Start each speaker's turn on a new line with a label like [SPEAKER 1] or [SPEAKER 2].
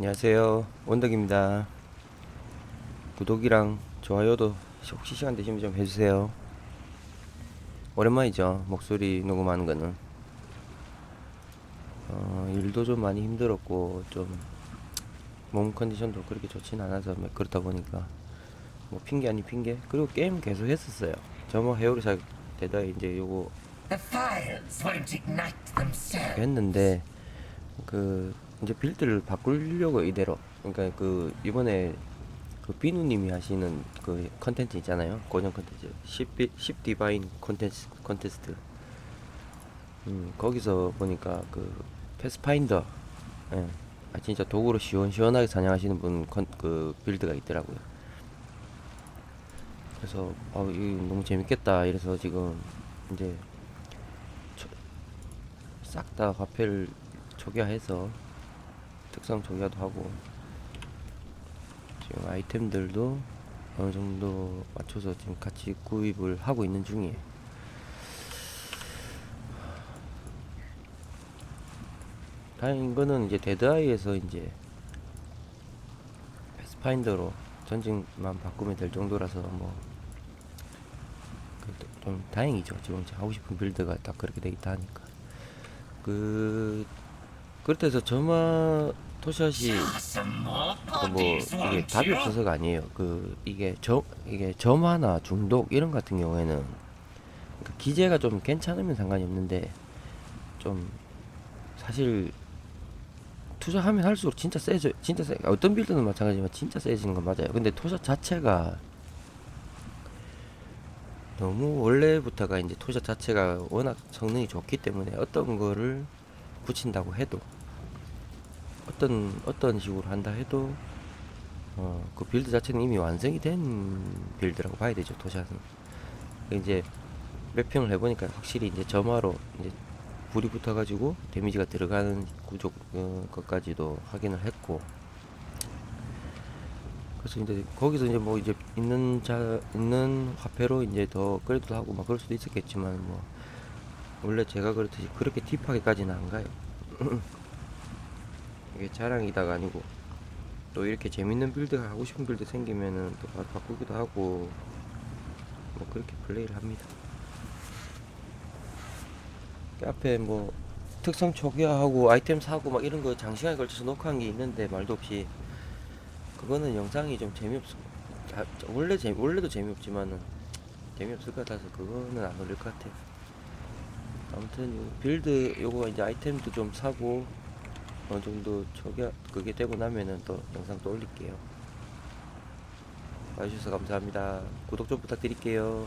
[SPEAKER 1] 안녕하세요. 원덕입니다. 구독이랑 좋아요도 혹시 시간 되시면 좀 해주세요. 오랜만이죠. 목소리 녹음하는 거는. 어, 일도 좀 많이 힘들었고, 좀, 몸 컨디션도 그렇게 좋진 않아서, 뭐 그렇다 보니까, 뭐, 핑계 아닌 핑계? 그리고 게임 계속 했었어요. 저뭐 헤어리사 되다 이제 요거. 했는데 그 이제 빌드를 바꾸려고 이대로. 그러니까 그 이번에 그 비누님이 하시는 그 컨텐츠 있잖아요. 고정 컨텐츠. 10, 10 디바인 컨텐츠 컨테스트. 음 거기서 보니까 그 패스파인더. 예. 아 진짜 도구로 시원시원하게 사냥하시는 분 그 빌드가 있더라고요. 그래서 아 이거 너무 재밌겠다. 이래서 지금 이제 싹 다 화폐를 초기화해서 특성 초기화도 하고 지금 아이템들도 어느 정도 맞춰서 지금 같이 구입을 하고 있는 중이에요. 다행인 거는 이제 데드아이에서 이제 패스파인더로 전직만 바꾸면 될 정도라서 뭐, 그좀 다행이죠. 지금 하고 싶은 빌드가 딱 그렇게 돼 있다 하니까. 그 그렇다 해서 점화 토샷이 그뭐 이게 답이? 없어서가 아니에요. 그 이게 점 이게 점화나 중독 이런 같은 경우에는 그 기재가 좀 괜찮으면 상관이 없는데 좀 사실 투자하면 할수록 진짜 세져 진짜 세 어떤 빌드는 마찬가지지만 진짜 세지는 건 맞아요. 근데 토샷 자체가 너무 원래부터가 이제 토샷 자체가 워낙 성능이 좋기 때문에 어떤 거를 붙인다고 해도 어떤 어떤 식으로 한다 해도 어 그 빌드 자체는 이미 완성이 된 빌드라고 봐야 되죠 토샷은. 이제 몇 평을 해보니까 확실히 이제 점화로 이제 불이 붙어가지고 데미지가 들어가는 구조 어, 것까지도 확인을 했고. 그래서 이제 거기서 이제 뭐 이제 있는 자 있는 화폐로 이제 더 업그레이드도 하고 막 그럴 수도 있었겠지만 뭐 원래 제가 그렇듯이 그렇게 딥하게까지는 안 가요. 이게 자랑이다가 아니고 또 이렇게 재밌는 빌드가 하고 싶은 빌드 생기면은 또 바로 바꾸기도 하고 뭐 그렇게 플레이를 합니다. 그 앞에 뭐 특성 초기화하고 아이템 사고 막 이런 거 장시간에 걸쳐서 녹화한 게 있는데 말도 없이 그거는 영상이 좀 재미없어. 자, 원래 재 원래도 재미없지만은 재미없을 것 같아서 그거는 안 올릴 것 같아요. 아무튼 요 빌드 요거 이제 아이템도 좀 사고 어느 정도 저기 그게 되고 나면은 또 영상 또 올릴게요. 봐주셔서 감사합니다. 구독 좀 부탁드릴게요.